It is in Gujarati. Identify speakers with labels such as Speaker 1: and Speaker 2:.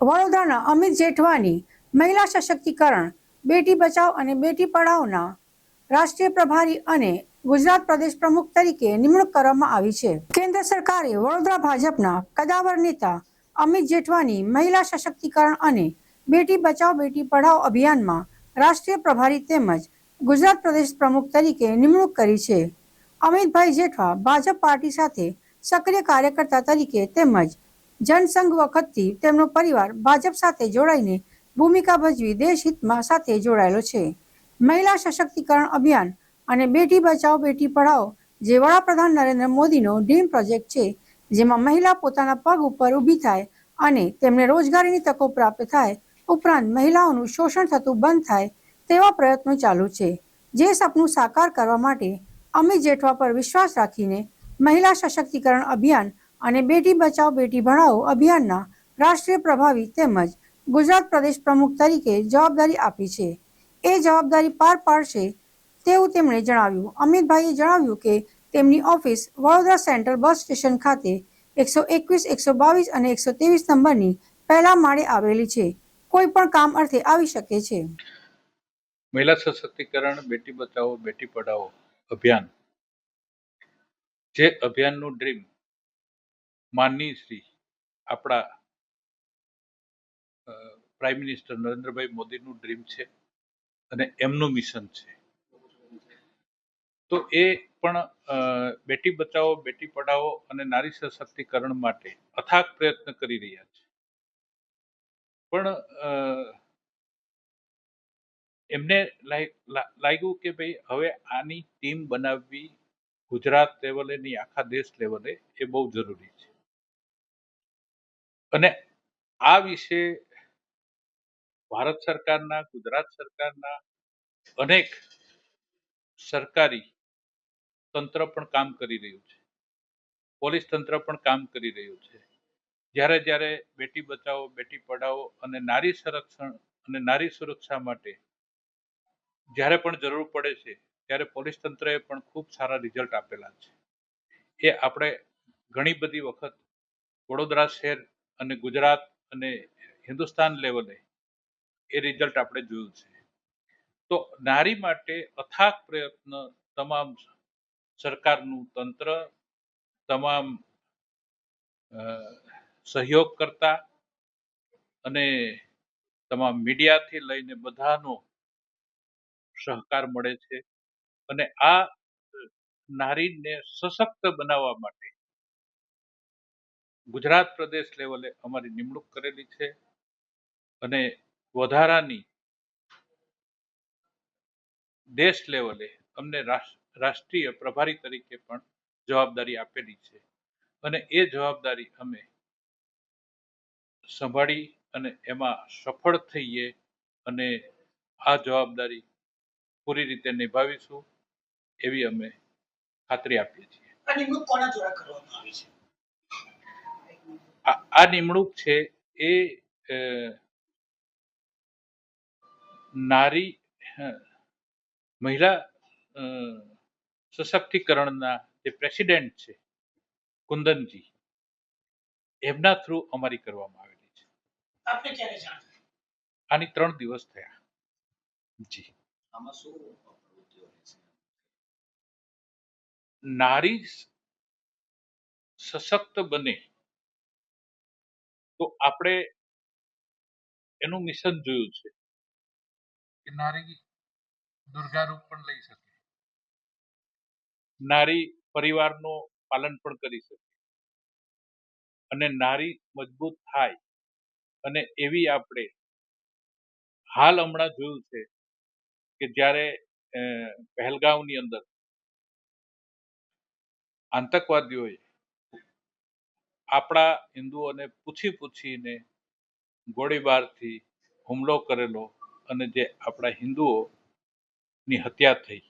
Speaker 1: વડોદરાના અમિત જેઠવાની મહિલા સશક્તિકરણ, બેટી બચાવ અને બેટી પઢાઓના રાષ્ટ્રીય પ્રભારી અને ગુજરાત પ્રદેશ પ્રમુખ તરીકે નિમણૂક કરવામાં આવી છે. કેન્દ્ર સરકારે વડોદરા ભાજપના કદાવર નેતા અમિત જેઠવાની મહિલા સશક્તિકરણ અને બેટી બચાવ, બેટી પઢાઓ અભિયાનમાં રાષ્ટ્રીય પ્રભારી તેમજ ગુજરાત પ્રદેશ પ્રમુખ તરીકે નિમણૂક કરી છે. અમિતભાઈ જેઠવા ભાજપ પાર્ટી સાથે સક્રિય કાર્યકર્તા તરીકે તેમજ જનસંઘ વખતથી તેમનો પરિવાર ભાજપ સાથે જોડાઈને ભૂમિકા ભજવી દેશહિતમાં સાથે જોડાયેલો છે. મહિલા સશક્તિકરણ અભિયાન અને બેટી બચાવો બેટી પઢાઓ જે વડાપ્રધાન નરેન્દ્ર મોદીનો ડ્રીમ પ્રોજેક્ટ છે, જેમાં મહિલા પોતાના પગ ઉપર ઊભી થાય અને તેમને રોજગારીની તકો પ્રાપ્ત થાય, ઉપરાંત મહિલાઓનું શોષણ થતું બંધ થાય તેવા પ્રયત્નો ચાલુ છે. જે સપનું સાકાર કરવા માટે અમિત જેઠવા પર વિશ્વાસ રાખીને મહિલા સશક્તિકરણ અભિયાન અને બેટી બચાવ બેટી ભણાવો અભિયાનના રાષ્ટ્રીય પ્રભાવી તેમજ ગુજરાત પ્રદેશ પ્રમુખ તરીકે જવાબદારી આપી છે. એ જવાબદારી પાર પાડશે તેવું તેમણે જણાવ્યું. અમિતભાઈએ જણાવ્યું કે તેમની office Vadodara central bus station ખાતે એકસો એકવીસ, એકસો બાવીસ અને એકસો ત્રેવીસ નંબરની પહેલા માળે આવેલી છે. કોઈ પણ કામ અર્થે આવી શકે છે.
Speaker 2: મહિલા સશક્તિકરણ, બેટી બચાવો, બેટી પઢાઓ અભિયાન. જે અભિયાનનું ડ્રીમ માનની શ્રી આપણા પ્રાઇમ મિનિસ્ટર નરેન્દ્રભાઈ મોદીનું ડ્રીમ છે અને એમનું મિશન છે. તો એ પણ બેટી બચાવો, બેટી પઢાવો અને નારી સશક્તિકરણ માટે અથાગ પ્રયત્ન કરી રહ્યા છે. પણ એમને લાગ્યું કે ભાઈ હવે આની ટીમ બનાવવી ગુજરાત લેવલે નહીં, આખા દેશ લેવલે એ બહુ જરૂરી છે. અને આ વિશે ભારત સરકારના, ગુજરાત સરકારના અનેક સરકારી તંત્ર પણ કામ કરી રહ્યું છે. પોલીસ તંત્ર પણ કામ કરી રહ્યું છે. જ્યારે જ્યારે બેટી બચાવો, બેટી પઢાઓ અને નારી સંરક્ષણ અને નારી સુરક્ષા માટે જ્યારે પણ જરૂર પડે છે, ત્યારે પોલીસ તંત્રએ પણ ખૂબ સારા રિઝલ્ટ આપેલા છે. એ આપણે ઘણી બધી વખત વડોદરા શહેર અને ગુજરાત અને હિન્દુસ્તાન લેવલે એ રિઝલ્ટ આપણે જોયું છે. તો નારી માટે અથાગ પ્રયત્ન તમામ સરકારનું તંત્ર, તમામ સહયોગ કરતા અને તમામ મીડિયાથી લઈને બધાનો સહકાર મળે છે. અને આ નારીને સશક્ત બનાવવા માટે ગુજરાત પ્રદેશ લેવલે અમારી નિમણૂક કરેલી છે અને વધારાની દેશ લેવલે અમને રાષ્ટ્રીય પ્રભારી તરીકે પણ જવાબદારી આપેલી છે. અને એ જવાબદારી અમે સંભાળી અને એમાં સફળ થઈએ અને આ જવાબદારી પૂરી રીતે નિભાવીશું એવી અમે ખાતરી આપીએ છીએ.
Speaker 3: આ નિમણૂક કોના દ્વારા કરવામાં આવી છે?
Speaker 2: આ નિમણૂક છે એ નારી મહિલા સશક્તિકરણના જે પ્રેસિડેન્ટ છે કુંદનજી એમના થ્રુ અમારી કરવામાં આવેલી છે.
Speaker 3: આપને ક્યારે જાણ
Speaker 2: આની ત્રણ દિવસ થયા. જી.
Speaker 3: આમાં શું
Speaker 2: નારી સશક્ત બને તો આપણે એનું મિશન જોયું છે કે નારી દુર્ગા રૂપ પણ લઈ શકે. નારી પરિવારનું પાલન પણ કરી શકે. અને નારી મજબૂત થાય અને એવી આપણે હાલ હમણાં જોયું છે કે જ્યારે પહેલગાંવની અંદર આતંકવાદીઓએ આપણા હિન્દુઓને પૂછી પૂછીને ગોળીબારથી હુમલો કરેલો અને જે આપણા હિન્દુઓની હત્યા થઈ.